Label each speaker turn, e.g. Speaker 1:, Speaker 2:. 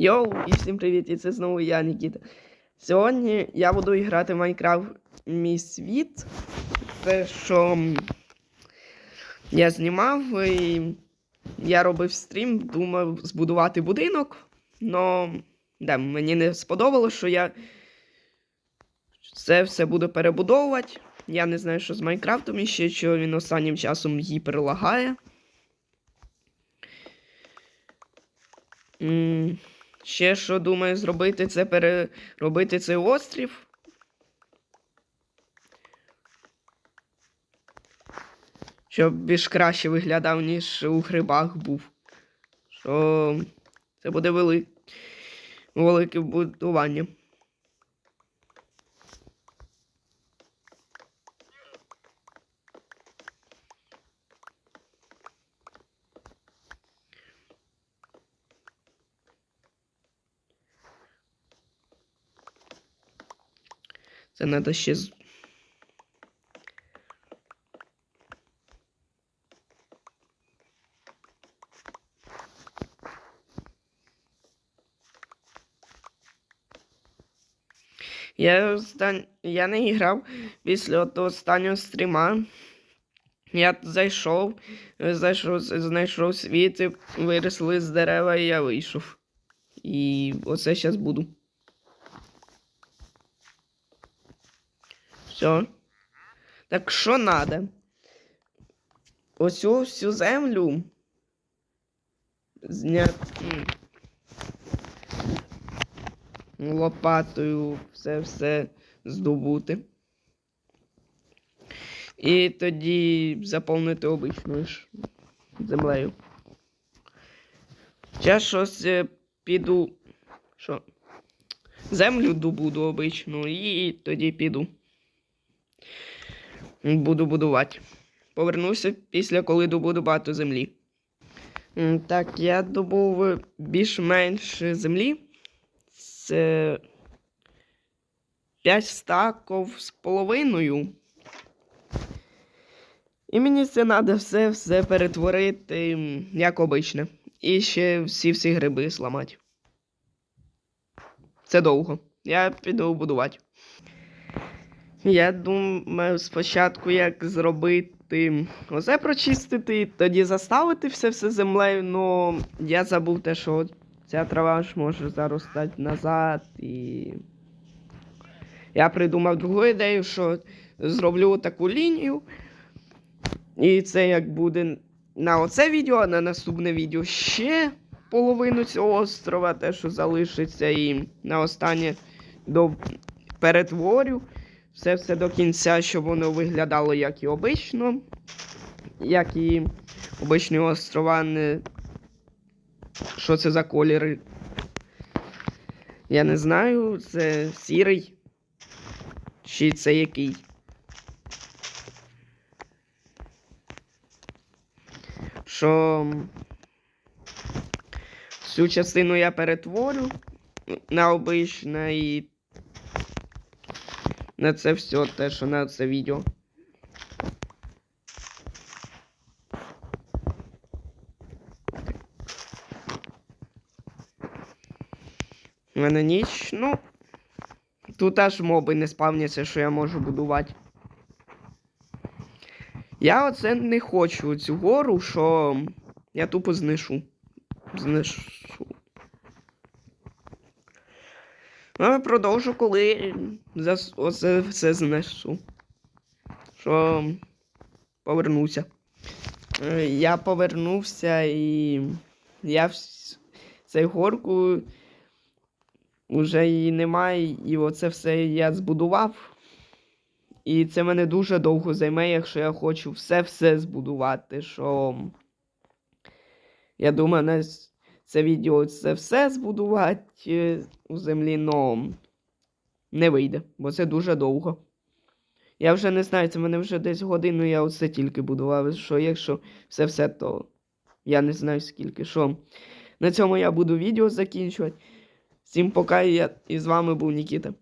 Speaker 1: Йоу, і всім привіт! І це знову я, Нікіта. Сьогодні я буду грати в Майнкрафт Мій світ. Те, що я знімав і я робив стрім, думав збудувати будинок. Но да, мені не сподобалось, що я це все буду перебудовувати. Я не знаю, що з Майнкрафтом іще, що він останнім часом гіперлагає. М, Ще що думаю зробити, це переробити цей острів. Щоб більш краще виглядав, ніж у грибах був. Що це буде вели... велике будування. Це треба ще. Я, остан... я не грав після того останнього стріма. Я зайшов, зайшов, знайшов світ, виросли з дерева, і я вийшов. І оце зараз буду. Все. Так що надо? Оцю всю землю зняти лопатою все все здобути. І тоді заповнити обичною ж землею. Я щось е, піду. Що? Землю добуду обичну і тоді піду. Буду будувати. Повернуся після коли добуду багато землі. Так, я добув більш-менш землі. Це 5 стаків з половиною. І мені це треба все все перетворити, як обичне. І ще всі всі гриби зламати. Це довго. Я піду будувати. Я думаю спочатку, як зробити оце прочистити, тоді заставити все все землею, но я забув те, що ця трава ж може заростати назад і. Я придумав другу ідею, що зроблю таку лінію. І це як буде на оце відео, а на наступне відео ще половину цього острова, те, що залишиться, і на останнє до перетворю все все до кінця, щоб воно виглядало як і обично, як і обичні острова, не... що це за кольори. Я не знаю, це сірий. Чи це який. Що всю частину я перетворю на обичне і на це все те, що на це відео. У мене ніч, ну. Тут аж моби не спавняться, що я можу будувати. Я оце не хочу цю гору, що я тупо знищу. Знищу. Ну, я продовжу, коли зас... оце все знесу. Що повернуся. Е, Я повернувся і я цей горку уже її немає, і оце все я збудував. І це мене дуже довго займе, якщо я хочу все-все збудувати. Що я думаю, на це відео це все збудувати е, у землі, но не вийде, бо це дуже довго. Я вже не знаю, це мене вже десь годину, я оце тільки будував. Що якщо все-все, то я не знаю скільки. Що на цьому я буду відео закінчувати. Всім пока, я і з вами був Нікіта.